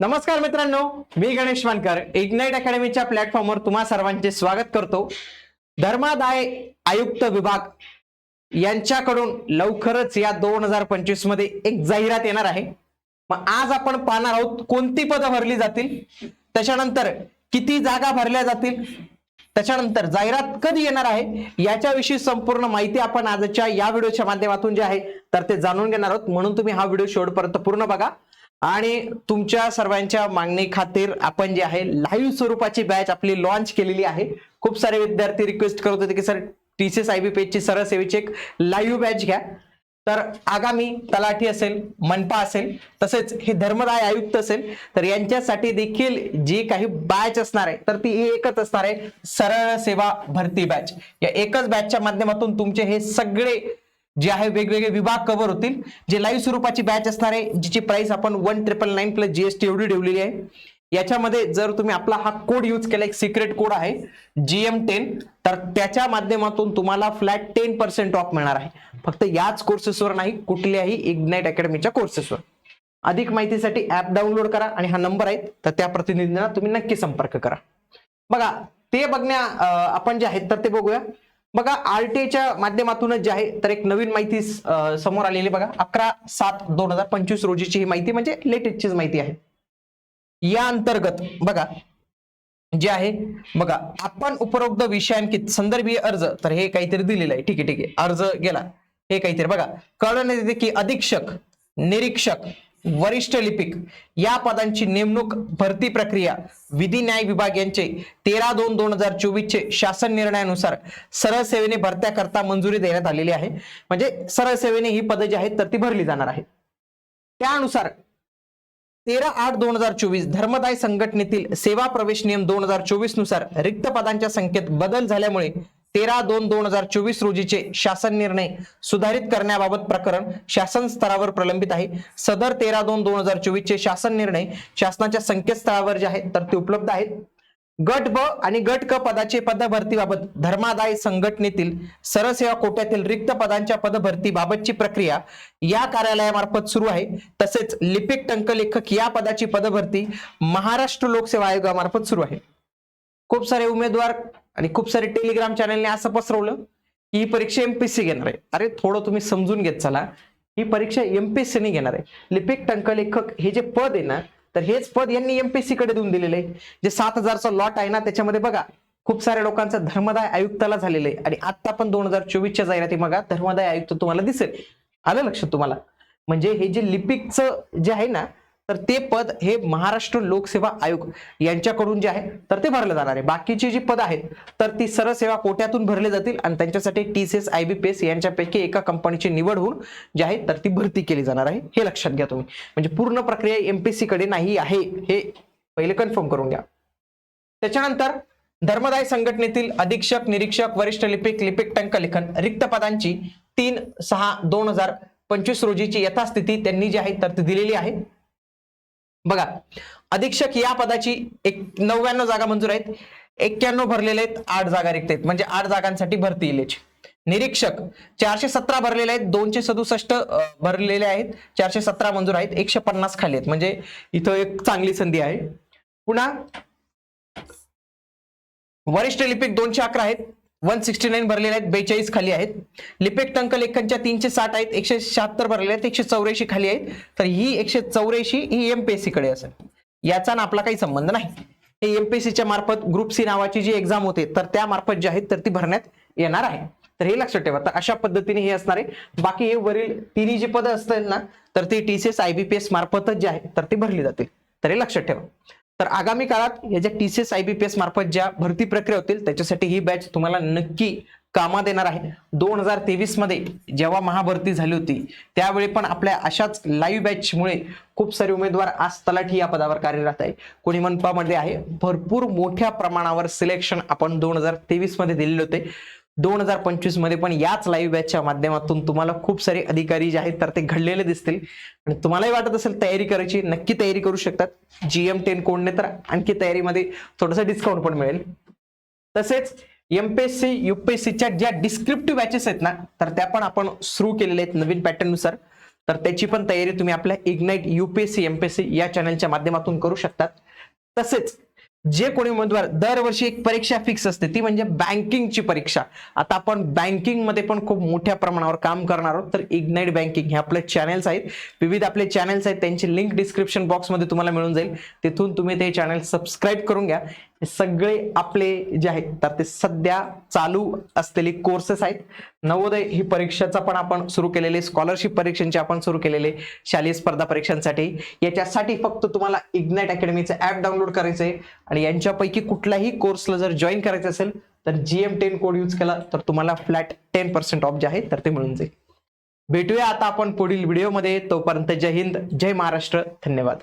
नमस्कार मित्रांनो मी गणेश मानकर इग्नाइट अकॅडमीच्या प्लॅटफॉर्मवर तुम्हा सर्वांचे स्वागत करतो. धर्मादाय आयुक्त विभाग यांच्याकडून लवकरच या दोन हजार पंचवीसमध्ये एक जाहिरात येणार आहे. मग आज आपण पाहणार आहोत कोणती पदं भरली जातील त्याच्यानंतर किती जागा भरल्या जातील त्याच्यानंतर जाहिरात कधी येणार आहे याच्याविषयी संपूर्ण माहिती आपण आजच्या या व्हिडिओच्या माध्यमातून जे आहे तर ते जाणून घेणार आहोत. म्हणून तुम्ही हा व्हिडिओ शेवटपर्यंत पूर्ण बघा. आणि तुमच्या सर्वांच्या मागणी खातीर आपण जे आहे लाईव्ह स्वरूपाची बॅच आपली लॉन्च केलेली आहे. खूप सारे विद्यार्थी रिक्वेस्ट करत होते की सर टीसीएस आय बी पेजची सरळ सेवेची एक लाईव्ह बॅच घ्या. तर आगामी तलाठी असेल मनपा असेल तसेच हे धर्मदाय आयुक्त असेल तर यांच्यासाठी देखील जी काही बॅच असणार आहे तर ती एकच असणार आहे सरळ सेवा भरती बॅच या एकच बॅचच्या माध्यमातून तुमचे हे सगळे जे आहे वेगवेगळे विभाग कव्हर होतील. जे लाईव्ह स्वरूपाची बॅच असणार आहे जिची प्राइस आपण one triple nine plus GST एवढी ठेवलेली आहे. याच्यामध्ये जर तुम्ही आपला हा कोड यूज केला एक सिक्रेट कोड आहे जीएम टेन तर त्याच्या माध्यमातून तुम्हाला फ्लॅट टेन पर्सेंट ऑफ मिळणार आहे. फक्त याच कोर्सेसवर नाही कुठल्याही इग्नाइट अकॅडमीच्या कोर्सेसवर अधिक माहितीसाठी ऍप डाउनलोड करा आणि हा नंबर आहे तर त्या प्रतिनिधींना तुम्ही नक्की संपर्क करा. बघा ते बघण्या आपण जे आहेत तर ते बघूया. बघा आरटीएच्या माध्यमातूनच जे आहे तर एक नवीन माहिती समोर आलेली बघा. अकरा सात दोन हजार पंचवीस रोजीची ही माहिती म्हणजे लेटेस्टचीच माहिती आहे. या अंतर्गत बघा जे आहे बघा आपण उपरोक्त विषयांकित संदर्भीय अर्ज तर हे काहीतरी दिलेलं आहे. ठीक आहे ठीक आहे. अर्ज गेला. हे काहीतरी बघा. कळवण्यात येते की अधीक्षक निरीक्षक वरिष्ठ लिपिक. या पदांची नेमणूक भरती प्रक्रिया विधी न्याय विभाग यांचे तेरा दोन दोन हजार चोवीस चे शासन निर्णयानुसार सरळ सेवेने भरत्या करता मंजुरी देण्यात आलेली आहे. म्हणजे सरळ सेवेने ही पदं जी आहेत तर ती भरली जाणार आहेत. त्यानुसार तेरा आठ दोन हजार चोवीस धर्मदाय संघटनेतील सेवा प्रवेश नियम दोन हजार चोवीसनुसार रिक्त पदांच्या संख्येत बदल झाल्यामुळे तेरा दोन दोन हजार चोवीस रोजीचे शासन निर्णय सुधारित करण्याबाबत प्रकरण शासन स्तरावर प्रलंबित आहे. सदर तेरा दोन दोन हजार चोवीस चे शासन निर्णय शासनाच्या संकेतस्थळावर जे आहेत तर ते उपलब्ध आहेत. गट ब आणि गट क पदाचे पदभरतीबाबत धर्मादाय संघटनेतील सरसेवा कोट्यातील रिक्त पदांच्या पदभरतीबाबतची प्रक्रिया या कार्यालयामार्फत सुरू आहे. तसेच लिपिक टंकलेखक या पदाची पदभरती महाराष्ट्र लोकसेवा आयोगामार्फत सुरू आहे. खूप सारे उमेदवार आणि खूप सारे टेलिग्राम चॅनलने असं पसरवलं की ही परीक्षा एमपीएससी घेणार आहे. अरे थोडं तुम्ही समजून घेत चला. ही परीक्षा एमपीएससी घेणार आहे. लिपिक टंक लेखक हे जे पद आहे ना तर हेच पद यांनी एमपीएससी कडे देऊन दिलेलं आहे. जे सात हजारचा लॉट आहे ना त्याच्यामध्ये बघा खूप साऱ्या लोकांचं धर्मदाय आयुक्ताला झालेलं आहे. आणि आता पण दोन हजार चोवीसच्या जाहिराती बघा धर्मदाय आयुक्त तुम्हाला दिसेल. आलं लक्षात तुम्हाला? म्हणजे हे जे लिपिकचं जे आहे ना तर ते पद हे महाराष्ट्र लोकसेवा आयोग यांच्याकडून जे आहे तर ते भरलं जाणार आहे. बाकीची जी पद आहेत तर ती सरळ सेवा कोट्यातून भरले जातील आणि त्यांच्यासाठी T C S I B P S यांच्यापैकी एका कंपनीची निवड होऊन जी आहे तर ती भरती केली जाणार आहे. हे लक्षात घ्या तुम्ही. म्हणजे पूर्ण प्रक्रिया एमपीसी कडे नाही आहे हे पहिले कन्फर्म करून घ्या. त्याच्यानंतर धर्मदाय संघटनेतील अधीक्षक निरीक्षक वरिष्ठ लिपिक लिपिक टंकलेखन रिक्त पदांची तीन सहा दोन हजार पंचवीस रोजीची यथास्थिती त्यांनी जी आहे तर ती दिलेली आहे. बघा अधीक्षक या पदाची एक नव्याण्णव जागा मंजूर आहेत. एक्क्याण्णव भरलेले आहेत आठ जागा रिक्त आहेत. म्हणजे आठ जागांसाठी भरती येईल निरीक्षक चारशे सतरा भरलेले आहेत दोनशे सदुसष्ट भरलेले आहेत चारशे सतरा मंजूर आहेत एकशे पन्नास खाली आहेत. म्हणजे इथं एक चांगली संधी आहे. पुन्हा वरिष्ठ लिपिक दोनशे अकरा आहेत. वन सिक्स्टी नाईन भरलेले आहेत बेचाळीस खाली आहेत. लिपेक टंक लेखनच्या तीनशे साठ आहेत एकशे शहात्तर भरलेले आहेत एकशे चौऱ्याऐंशी खाली आहेत. तर ही एकशे चौऱ्याऐंशी ही एमपीएससी कडे असेल. याचा ना आपला काही संबंध नाही. हे एमपीएससीच्या मार्फत ग्रुप सी नावाची जी एक्झाम होते तर त्या मार्फत जी आहेत तर ती भरण्यात येणार आहे. तर हे लक्षात ठेवा. तर अशा पद्धतीने हे असणार आहे. बाकी हे वरील तिन्ही जी पदं असतील ना तर ती टीसीएस आयबीपीएस मार्फतच जे आहे तर ती भरली जातील. तर हे लक्षात ठेवा. तर आगामी काळात या ज्या पी एस मार्फत ज्या भरती प्रक्रिया होतील त्याच्यासाठी ही बॅच तुम्हाला नक्की कामात येणार आहे. दोन हजार तेवीसमध्ये जेव्हा महाभरती झाली होती त्यावेळी पण आपल्या अशाच लाईव्ह बॅचमुळे खूप सारे उमेदवार आज तलाठी या पदावर कार्यरत आहे कोणी मनपामध्ये आहे भरपूर मोठ्या प्रमाणावर सिलेक्शन आपण दोन हजार तेवीसमध्ये दिलेले होते. दोन हजार पंचवीसमध्ये पण याच लाईव्ह बॅचच्या माध्यमातून तुम्हाला खूप सारे अधिकारी जे आहेत तर ते घडलेले दिसतील. आणि तुम्हालाही वाटत असेल तयारी करायची नक्की तयारी करू शकतात. जीएम टेन कोडने तर आणखी तयारीमध्ये थोडंसं डिस्काउंट पण मिळेल. तसेच एमपीएससी युपीएससीच्या ज्या डिस्क्रिप्टिव्ह बॅचेस आहेत ना तर त्या पण आपण सुरू केलेल्या आहेत नवीन पॅटर्ननुसार तर त्याची पण तयारी तुम्ही आपल्या इग्नाईट युपीएससी एमपीएससी या चॅनलच्या माध्यमातून करू शकतात. तसेच जे कोणी उमेदवार दरवर्षी एक परीक्षा फिक्स असते ती म्हणजे बँकिंगची परीक्षा. आता आपण बँकिंगमध्ये पण खूप मोठ्या प्रमाणावर काम करणार आहोत. तर इग्नाईट बँकिंग हे आपले चॅनल्स आहेत. विविध आपले चॅनल्स आहेत. त्यांची लिंक डिस्क्रिप्शन बॉक्समध्ये तुम्हाला मिळून जाईल. तिथून तुम्ही ते चॅनल सबस्क्राईब करून घ्या. हे सगळे आपले जे आहेत तर ते सध्या चालू असलेले कोर्सेस आहेत. नवोदय ही परीक्षेचा पण आपण सुरू केलेले स्कॉलरशिप परीक्षांचे आपण सुरू केलेले शालेय स्पर्धा परीक्षांसाठी. याच्यासाठी फक्त तुम्हाला इग्नाइट अकॅडमीचं ऍप डाउनलोड करायचं आहे. आणि यांच्यापैकी कुठल्याही कोर्सला जर जॉईन करायचं असेल तर G M ten code use केला तर तुम्हाला फ्लॅट टेन पर्सेंट ऑफ जे आहे तर ते मिळून जाईल. भेटूया आता आपण पुढील व्हिडिओमध्ये तोपर्यंत जय हिंद जय महाराष्ट्र. धन्यवाद.